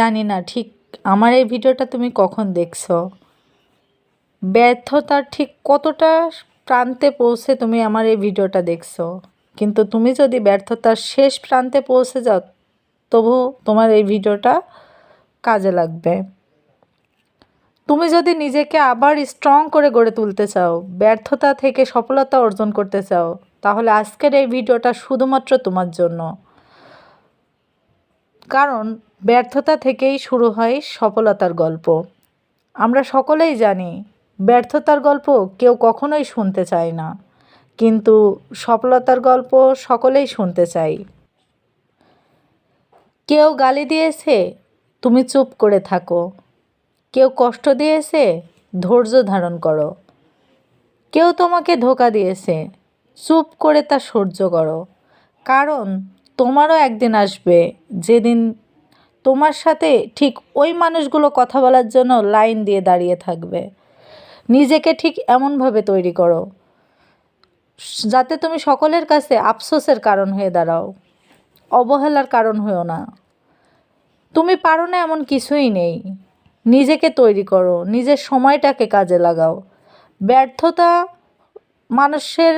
জানি না, ঠিক আমার এই ভিডিওটা তুমি কখন দেখছ? ব্যর্থতার ঠিক কতটা প্রান্তে পৌঁছে তুমি আমার এই ভিডিওটা দেখছ? কিন্তু তুমি যদি ব্যর্থতার শেষ প্রান্তে পৌঁছে যাও, তবু তোমার এই ভিডিওটা কাজে লাগবে। তুমি যদি নিজেকে আবার স্ট্রং করে গড়ে তুলতে চাও, ব্যর্থতা থেকে সফলতা অর্জন করতে চাও, তাহলে আজকের এই ভিডিওটা শুধুমাত্র তোমার জন্য। কারণ ব্যর্থতা থেকেই শুরু হয় সফলতার গল্প। আমরা সকলেই জানি, ব্যর্থতার গল্প কেউ কখনোই শুনতে চায় না। কিন্তু সফলতার গল্প সকলেই শুনতে চাই কেউ গালি দিয়েছে, তুমি চুপ করে থাকো। কেউ কষ্ট দিয়েছে, ধৈর্য ধারণ করো। কেউ তোমাকে ধোকা দিয়েছে, চুপ করে তা সহ্য করো। কারণ তোমারও একদিন আসবে। যেদিন তোমার সাথে ঠিক ওই মানুষগুলো কথা বলার জন্য লাইন দিয়ে দাঁড়িয়ে থাকবে। নিজেকে ঠিক এমনভাবে তৈরি করো, যাতে তুমি সকলের কাছে আফসোসের কারণ হয়ে দাঁড়াও, অবহেলার কারণ হয়েও না। তুমি পারো না এমন কিছুই নেই। নিজেকে তৈরি করো, নিজের সময়টাকে কাজে লাগাও। ব্যর্থতা মানুষের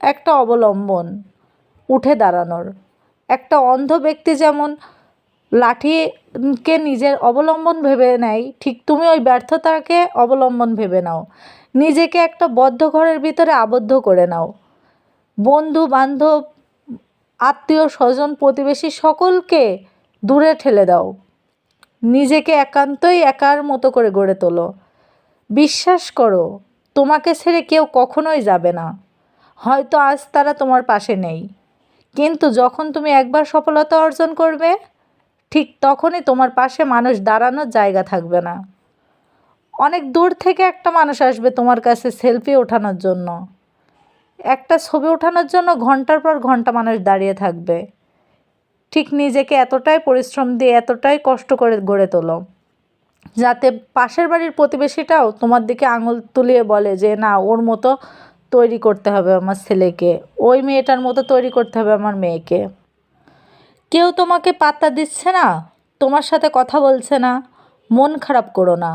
একটা অবলম্বন, উঠে দাঁড়ানোর। একটা অন্ধ ব্যক্তি যেমন লাঠিকে নিজের অবলম্বন ভেবে নেয়, ঠিক তুমি ওই ব্যর্থতাকে অবলম্বন ভেবে নাও। নিজেকে একটা বদ্ধ ঘরের ভিতরে আবদ্ধ করে নাও। বন্ধু, বান্ধব, আত্মীয়, স্বজন, প্রতিবেশী সকলকে দূরে ঠেলে দাও। নিজেকে একান্তই একার মতো করে গড়ে তোলো। বিশ্বাস করো, তোমাকে ছেড়ে কেউ কখনোই যাবে না। হয়তো আজ তারা তোমার পাশে নেই। কিন্তু যখন তুমি একবার সফলতা অর্জন করবে, ঠিক তখনই তোমার পাশে মানুষ দাঁড়ানোর জায়গা থাকবে না। অনেক দূর থেকে একটা মানুষ আসবে তোমার কাছে সেলফি ওঠানোর জন্য। একটা ছবি ওঠানোর জন্য ঘণ্টার পর ঘণ্টা মানুষ দাঁড়িয়ে থাকবে। ঠিক নিজেকে এতটাই পরিশ্রম দিয়ে এতটাই কষ্ট করে গড়ে তোলো, যাতে পাশের বাড়ির প্রতিবেশীটাও তোমার দিকে আঙুল তুলিয়ে বলে যে, না, ওর মতো তৈরি করতে হবে আমার ছেলেকে। ওই মেয়েটার মতো তৈরি করতে হবে আমার মেয়েকে। কেউ তোমাকে পাত্তা দিচ্ছে না, তোমার সাথে কথা বলছে না, মন খারাপ করো না।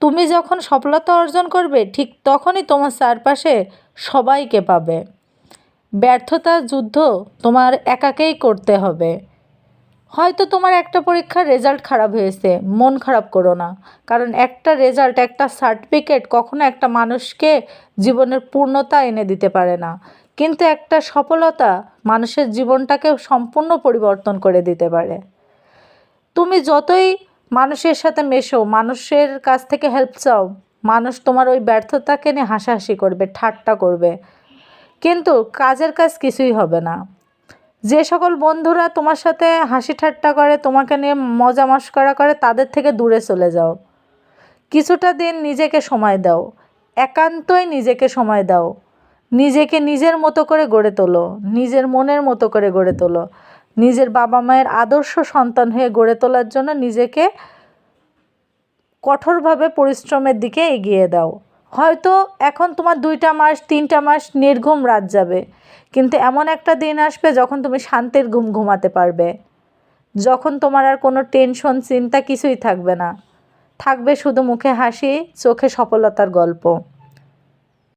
তুমি যখন সফলতা অর্জন করবে, ঠিক তখনই তোমার চারপাশে সবাইকে পাবে। ব্যর্থতার যুদ্ধ তোমার একাকেই করতে হবে। হয়তো তোমার একটা পরীক্ষার রেজাল্ট খারাপ হয়েছে, মন খারাপ করো না। কারণ একটা রেজাল্ট একটা সার্টিফিকেট কখনো একটা মানুষকে জীবনের পূর্ণতা এনে দিতে পারে না। কিন্তু একটা সফলতা মানুষের জীবনটাকে সম্পূর্ণ পরিবর্তন করে দিতে পারে। তুমি যতই মানুষের সাথে মেশো, মানুষের কাছ থেকে হেল্প চাও, মানুষ তোমার ওই ব্যর্থতাকে নিয়ে হাসাহাসি করবে, ঠাট্টা করবে। কিন্তু কাজের কাজ কিছুই হবে না। যে সকল বন্ধুরা তোমার সাথে হাসি ঠাট্টা করে, তোমাকে নিয়ে মজা মস্করা করে, তাদের থেকে দূরে চলে যাও। কিছুটা দিন নিজেকে সময় দাও। একান্তই নিজেকে সময় দাও। নিজেকে নিজের মতো করে গড়ে তোলো। নিজের মনের মতো করে গড়ে তোলো। নিজের বাবা মায়ের আদর্শ সন্তান হয়ে গড়ে তোলার জন্য নিজেকে কঠোরভাবে পরিশ্রমের দিকে এগিয়ে দাও। হয়তো এখন তোমার দুইটা মাস, তিনটা মাস নির্ঘুম রাত যাবে। কিন্তু এমন একটা দিন আসবে যখন তুমি শান্তির ঘুম ঘুমাতে পারবে। যখন তোমার আর কোনো টেনশন, চিন্তা কিছুই থাকবে না। থাকবে শুধু মুখে হাসি, চোখে সফলতার গল্প।